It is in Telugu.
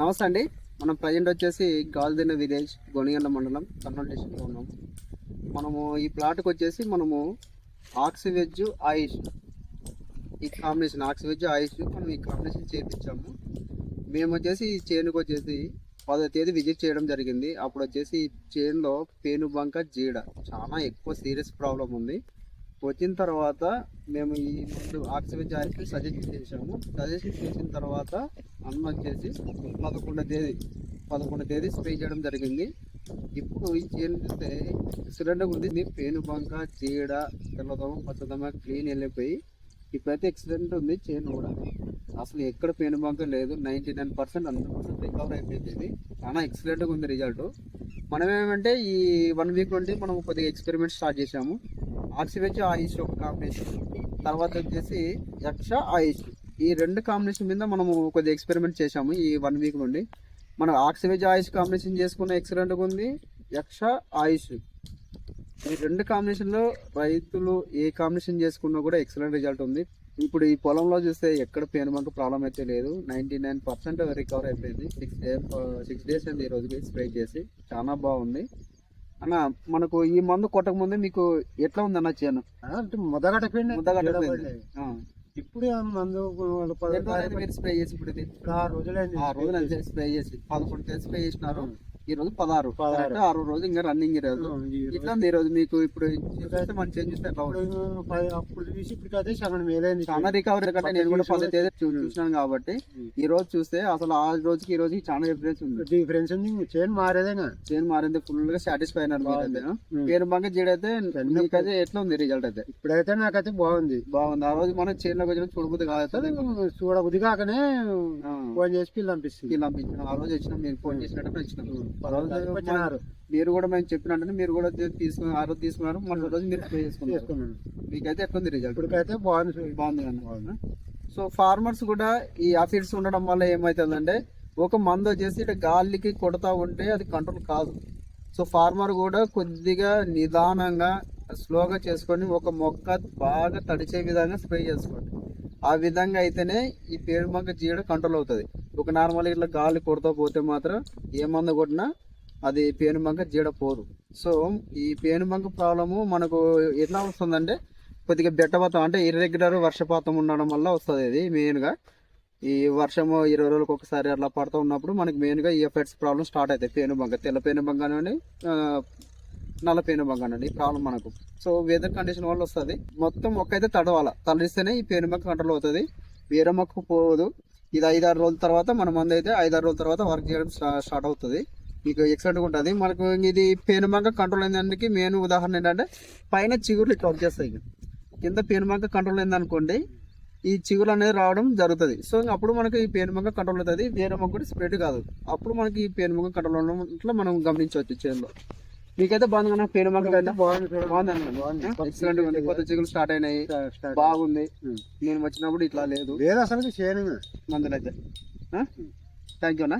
నమస్తే అండి. మనం ప్రజెంట్ వచ్చేసి గాల్దిన విలేజ్ గొనిగండ మండలం కర్నూలు డిస్టిక్లో ఉన్నాము మనము ఈ ప్లాట్కి వచ్చేసి మనము ఆక్సివెజ్ ఆయుష్ ఈ కాంబినేషన్ ఆక్సివెజ్ ఆయుష్ మనం ఈ కాంబినేషన్ చేపించాము. మేము వచ్చేసి ఈ చేనుకు వచ్చేసి పదో తేదీ విజిట్ చేయడం జరిగింది. అప్పుడు వచ్చేసి ఈ చేనులో పేనుబంక జీడ చాలా ఎక్కువ సీరియస్ ప్రాబ్లం ఉంది. వచ్చిన తర్వాత మేము ఈ ముందు ఆక్సిజన్ జాయికి సజెస్ట్ చేసాము సజెస్ట్ చేసిన తర్వాత అన్న వచ్చేసి పదకొండో తేదీ పదకొండో తేదీ స్ప్రే చేయడం జరిగింది. ఇప్పుడు ఈ చేను చూస్తే ఎక్సలెంట్గా ఉంది. పేను బంక చీడ తెల్లదమ పచ్చదమ క్లీన్ వెళ్ళిపోయి ఇప్పుడైతే ఎక్సిడెంట్ ఉంది. చేను కూడా. అసలు ఎక్కడ పేను బంక లేదు. Ninety nine percent hundred percent recover అయిపోయింది. చాలా ఎక్సలెంట్గా ఉంది రిజల్ట్ మనం ఏమంటే ఈ వన్ వీక్ నుండి మనం కొద్దిగా ఎక్స్పెరిమెంట్ స్టార్ట్ చేసాము ఆక్సివెజ్ ఆయుష్ ఒక కాంబినేషన్ తర్వాత వచ్చేసి యక్ష ఆయుష్ ఈ రెండు కాంబినేషన్ మీద మనము కొద్దిగా ఎక్స్పెరిమెంట్ చేసాము ఈ వన్ వీక్ నుండి. మనం ఆక్సివెజ్ ఆయుష్ కాంబినేషన్ చేసుకున్న ఎక్సలెంట్గా ఉంది. యక్ష ఆయుష్ ఈ రెండు కాంబినేషన్లో రైతులు ఏ కాంబినేషన్ చేసుకున్నా కూడా ఎక్సలెంట్ రిజల్ట్ ఉంది. ఇప్పుడు ఈ పొలంలో చూస్తే ఎక్కడ పేనుబంక ప్రాబ్లం అయితే లేదు. నైంటీ నైన్ పర్సెంట్ రికవర్ అయిపోయింది సిక్స్ డే సిక్స్ డేస్ అండి ఈ రోజుకి స్ప్రే చేసి. చాలా బాగుంది. అన్న మనకు ఈ మందు కొట్టక ముందే మీకు ఎట్లా ఉంది అన్న చేను అంటే ముద్దగట్టపోయింది. ఇప్పుడు మందు మీరు స్ప్రే చేసి ఇప్పుడు ఇప్పుడు ఆరు రోజులైంది. ఆ రోజులు స్ప్రే చేసి. పదకొండు స్ప్రే చేసినారు. ఈ రోజు పదహారు. ఆరో రోజు ఇంకా రన్నింగ్ ఈ రోజు. ఈ ఇట్లా ఈ రోజు మీకు ఇప్పుడు మన ఎట్లా అప్పుడు చూసి ఇప్పటికైతే సగం మేలైంది. చాలా రికవరీ కంటే నేను కూడా పద్ధతి చూసినాను కాబట్టి ఈ రోజు చూస్తే అసలు ఆ రోజుకి ఈ రోజుకి చాలా డిఫరెన్స్ ఉంది. డిఫరెన్స్ ఉంది. చేను మారేదేనా? చేను మారింది ఫుల్గా సాటిస్ఫై అయినారు పేరు బంక జీడైతే మీకైతే ఎట్లా ఉంది రిజల్ట్ అయితే? ఇప్పుడైతే నాకైతే బాగుంది. బాగుంది. ఆ రోజు మనం చేనులోకి వచ్చిన చూడబుద్ది కాదు చూడబుద్ధి కాకనే ఫోన్ చేసి పిల్లలు పంపిస్తుంది. పంపించిన. ఆ రోజు వచ్చిన మీరు ఫోన్ చేసినట్టు వచ్చినాం. మీరు కూడా మేము చెప్పినట్టు మీరు కూడా తీసుకుని ఆ రోజు తీసుకున్నారు మన రోజు మీరు పే చేసుకున్నారు. మీకైతే ఎట్లుంది రిజల్ట్ ఇప్పటికైతే బాగుంది బాగుంది కదా? సో ఫార్మర్స్ కూడా ఈ ఆఫిడ్స్ ఉండడం వల్ల ఏమవుతుందంటే ఒక మందు వచ్చేసి ఇట్లా గాలికి కొడతా ఉంటే అది కంట్రోల్ కాదు. సో ఫార్మర్ కూడా కొద్దిగా నిదానంగా స్లోగా చేసుకొని ఒక మొక్క బాగా తడిచే విధంగా స్ప్రే చేసుకోండి. ఆ విధంగా అయితేనే ఈ పేడు మొక్క జీడ కంట్రోల్ అవుతుంది. ఒక నార్మల్ ఇట్లా గాలి కొడతా పోతే మాత్రం ఏ మందు కొట్టినా అది పేనుబంక జీడ పోదు. సో ఈ పేనుబంక ప్రాబ్లము మనకు ఎట్లా వస్తుందంటే కొద్దిగా బెట్టపాతం అంటే ఇర్రెగ్యులర్ వర్షపాతం ఉండడం వల్ల వస్తుంది ఇది మెయిన్గా ఈ వర్షము ఇరవై రోజులకు ఒకసారి అట్లా పడుతూ ఉన్నప్పుడు మనకి మెయిన్గా ఈ ఎఫెక్ట్స్ ప్రాబ్లం స్టార్ట్ అవుతాయి. పేనుబంక తెల్ల పేనుబంక అనండి నల్ల పేనుబంక అండి ఈ ప్రాబ్లం మనకు. సో వెదర్ కండిషన్ వల్ల వస్తుంది. మొత్తం ఒక్కైతే తడవాల. తడిస్తేనే ఈ పేనుబంక కంట్రోల్ అవుతుంది. వేరే మొక్క పోదు. ఇది ఐదారు రోజుల తర్వాత మన మంది అయితే ఐదారు రోజుల తర్వాత వర్క్ చేయడం స్టార్ట్ అవుతుంది. మీకు ఎక్సలెంట్ ఉంటుంది. మనకు ఇది పేనుబంక కంట్రోల్ అయిందానికి మెయిన్ ఉదాహరణ ఏంటంటే పైన చిగుర్లు ఇట్లా వచ్చేస్తాయి. కింద పేనుబంక కంట్రోల్ అయిందనుకోండి ఈ చిగురు అనేది రావడం జరుగుతుంది. సో అప్పుడు మనకి ఈ పేనుబంక కంట్రోల్ అవుతుంది. వేరే మొక్క కూడా స్ప్రెడ్ కాదు. అప్పుడు మనకి ఈ పేనుబంక కంట్రోల్ అవడం ఇట్లా మనం గమనించవచ్చు చేనులో మీకైతే బాగుంది కదా పేనుబంక అయితే బాగుంది చూడండి. బాగుంది ఎక్సలెంట్ ఉంది. కొత్త చిగురు స్టార్ట్ అయినాయి. స్టార్ట్. బాగుంది. ఉం. నేను వచ్చినప్పుడు ఇట్లా లేదు. లేదు అసలు చేయను. మందులైతే. థ్యాంక్ యూ అన్న.